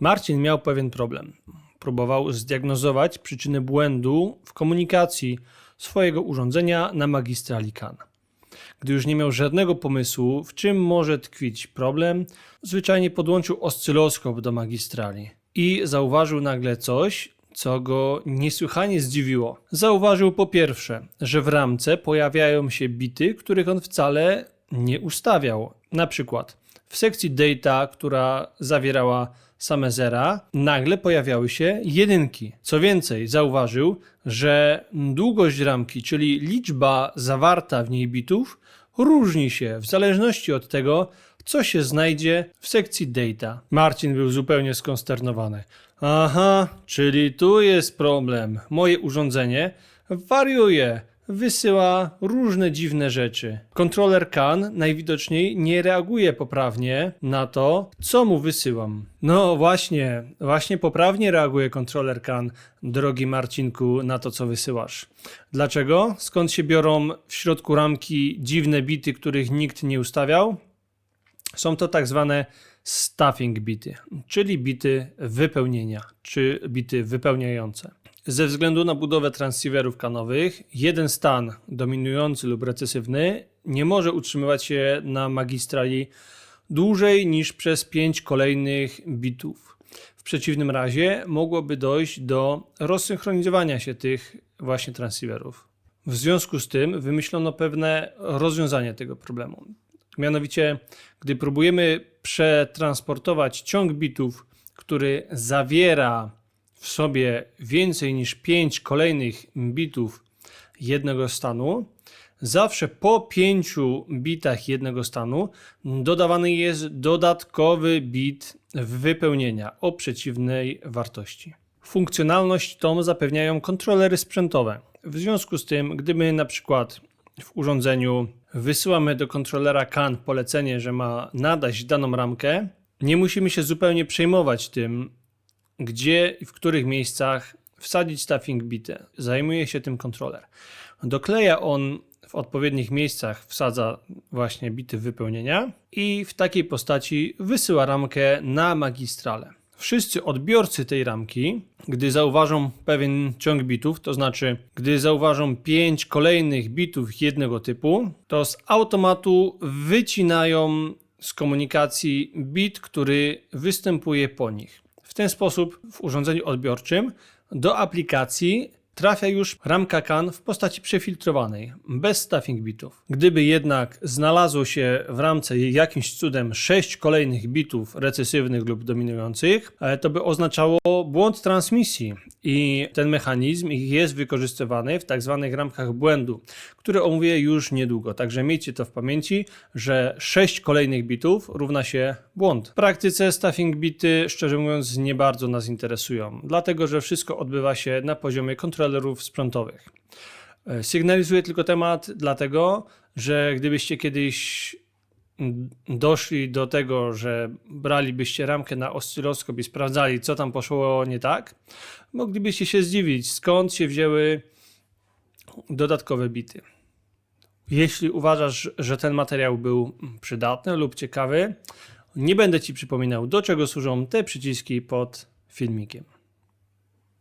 Marcin miał pewien problem. Próbował zdiagnozować przyczynę błędu w komunikacji swojego urządzenia na magistrali CAN. Gdy już nie miał żadnego pomysłu, w czym może tkwić problem, zwyczajnie podłączył oscyloskop do magistrali i zauważył nagle coś, co go niesłychanie zdziwiło. Zauważył po pierwsze, że w ramce pojawiają się bity, których on wcale nie ustawiał. Na przykład w sekcji data, która zawierała same zera, nagle pojawiały się jedynki. Co więcej, zauważył, że długość ramki, czyli liczba zawarta w niej bitów, różni się w zależności od tego, co się znajdzie w sekcji data. Marcin był zupełnie skonsternowany. Aha, czyli tu jest problem. Moje urządzenie wariuje, wysyła różne dziwne rzeczy. Kontroler CAN najwidoczniej nie reaguje poprawnie na to, co mu wysyłam. No właśnie, właśnie poprawnie reaguje kontroler CAN, drogi Marcinku, na to, co wysyłasz. Dlaczego? Skąd się biorą w środku ramki dziwne bity, których nikt nie ustawiał? Są to tak zwane stuffing bity, czyli bity wypełnienia, czy bity wypełniające. Ze względu na budowę transceiverów kanowych, jeden stan dominujący lub recesywny nie może utrzymywać się na magistrali dłużej niż przez 5 kolejnych bitów. W przeciwnym razie mogłoby dojść do rozsynchronizowania się tych właśnie transceiverów. W związku z tym wymyślono pewne rozwiązanie tego problemu. Mianowicie, gdy próbujemy przetransportować ciąg bitów, który zawiera w sobie więcej niż 5 kolejnych bitów jednego stanu, zawsze po 5 bitach jednego stanu dodawany jest dodatkowy bit wypełnienia o przeciwnej wartości. Funkcjonalność tą zapewniają kontrolery sprzętowe. W związku z tym, gdyby na przykład w urządzeniu wysyłamy do kontrolera CAN polecenie, że ma nadać daną ramkę, nie musimy się zupełnie przejmować tym, gdzie i w których miejscach wsadzić stuffing bity. Zajmuje się tym kontroler. Dokleja on w odpowiednich miejscach, wsadza właśnie bity wypełnienia i w takiej postaci wysyła ramkę na magistralę. Wszyscy odbiorcy tej ramki, gdy zauważą pewien ciąg bitów, to znaczy gdy zauważą 5 kolejnych bitów jednego typu, to z automatu wycinają z komunikacji bit, który występuje po nich. W ten sposób w urządzeniu odbiorczym do aplikacji trafia już ramka CAN w postaci przefiltrowanej, bez stuffing bitów. Gdyby jednak znalazło się w ramce jakimś cudem 6 kolejnych bitów recesywnych lub dominujących, e, to by oznaczało błąd transmisji i ten mechanizm jest wykorzystywany w tak zwanych ramkach błędu, które omówię już niedługo. Także miejcie to w pamięci, że 6 kolejnych bitów równa się błąd. W praktyce stuffing bity, szczerze mówiąc, nie bardzo nas interesują, dlatego że wszystko odbywa się na poziomie kontrolerów sprzętowych. E, Sygnalizuję tylko temat, dlatego że gdybyście kiedyś mm, doszli do tego, że bralibyście ramkę na oscyloskop i sprawdzali, co tam poszło nie tak, moglibyście się zdziwić, skąd się wzięły dodatkowe bity. Jeśli uważasz, że ten materiał był przydatny lub ciekawy, nie będę Ci przypominał, do czego służą te przyciski pod filmikiem.